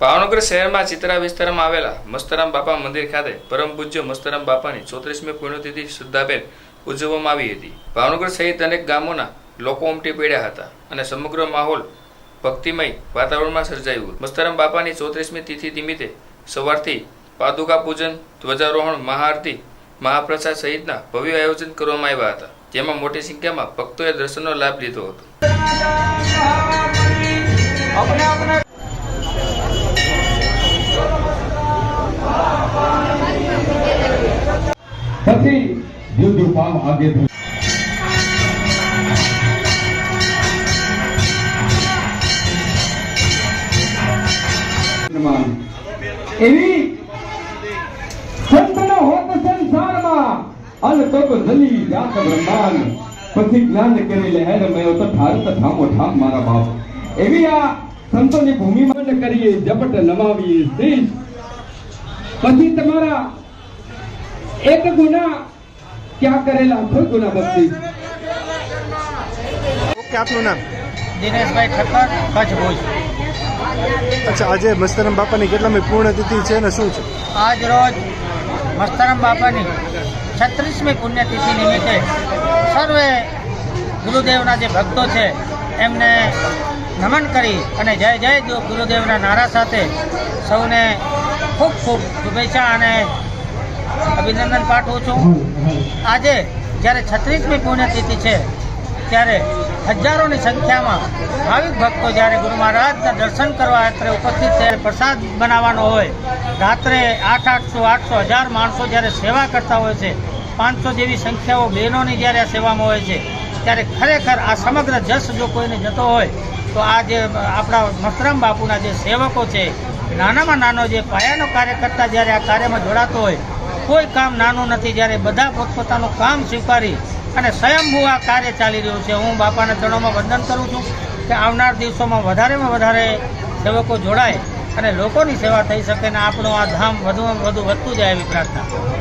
ભાવનગર શહેરમાં ચિત્રા વિસ્તારમાં આવેલા મસ્તરામ બાપા મંદિર ખાતે પરમ પૂજ્ય મસ્તરામ બાપાની ચોત્રીસમી પુણ્યતિથિ શ્રદ્ધાભેર ઉજવવામાં આવી હતી. ભાવનગર સહિત અનેક ગામોના લોકો ઉમટી પડ્યા હતા અને સમગ્ર માહોલ ભક્તિમય વાતાવરણમાં સર્જાયું મસ્તરામ બાપાની ચોત્રીસમી તિથિ નિમિત્તે સવારથી પાદુકા પૂજન, ધ્વજારોહણ, મહાઆરતી, મહાપ્રસાદ સહિતના ભવ્ય આયોજન કરવામાં આવ્યા હતા. જેમાં મોટી સંખ્યામાં ભક્તોએ દર્શનનો લાભ લીધો હતો. પછી યુદ્ધ પામ આગે એવી સંતોની ભૂમિમાં કરીએ જપટ નમાવીએ પછી તમારા એક ગુના ક્યાં કરેલા કોઈ ગુના બક્ષી ઓકે આપનું નામ દિનેશભાઈ ઠક્કર કચ્છ ભુજ અચ્છા આજે મસ્તરામ બાપાની કેટલામી પુણ્યતિથિ છે ને શું છે? આજ રોજ મસ્તરામ બાપાની છત્રીસમી પુણ્યતિથિ નિમિત્તે સર્વે ગુરુદેવના જે ભક્તો છે એમને નમન કરી અને જય જય ગુરુદેવના નારા સાથે સૌને ખૂબ ખૂબ શુભેચ્છા અને અભિનંદન પાઠવું છું. આજે જ્યારે છત્રીસમી પુણ્યતિથિ છે, ત્યારે હજારોની સંખ્યામાં ભાવિક ભક્તો જ્યારે ગુરુ મહારાજના દર્શન કરવા રાત્રે ઉપસ્થિત ત્યારે પ્રસાદ બનાવવાનો હોય, રાત્રે આઠ આઠસો આઠસો હજાર માણસો જ્યારે સેવા કરતા હોય છે, પાંચસો જેવી સંખ્યાઓ બહેનોની જ્યારે આ સેવામાં હોય છે, ત્યારે ખરેખર આ સમગ્ર જસ જો કોઈને જતો હોય, તો આ જે આપણા મસ્તરામ બાપુના જે સેવકો છે નાનામાં નાનો જે પાયાનો કાર્યકર્તા જ્યારે આ કાર્યમાં જોડાતો હોય કોઈ કામ નાનું નથી. જ્યારે બધા પોતપોતાનું કામ સ્વીકારી અને સ્વયંભૂ આ કાર્ય ચાલી રહ્યું છે, હું બાપાના ચરણોમાં વંદન કરું છું કે આવનાર દિવસોમાં વધારેમાં વધારે સેવકો જોડાય અને લોકોની સેવા થઈ શકે અને આપણું આ ધામ વધુમાં વધુ વધતું જાય એવી પ્રાર્થના.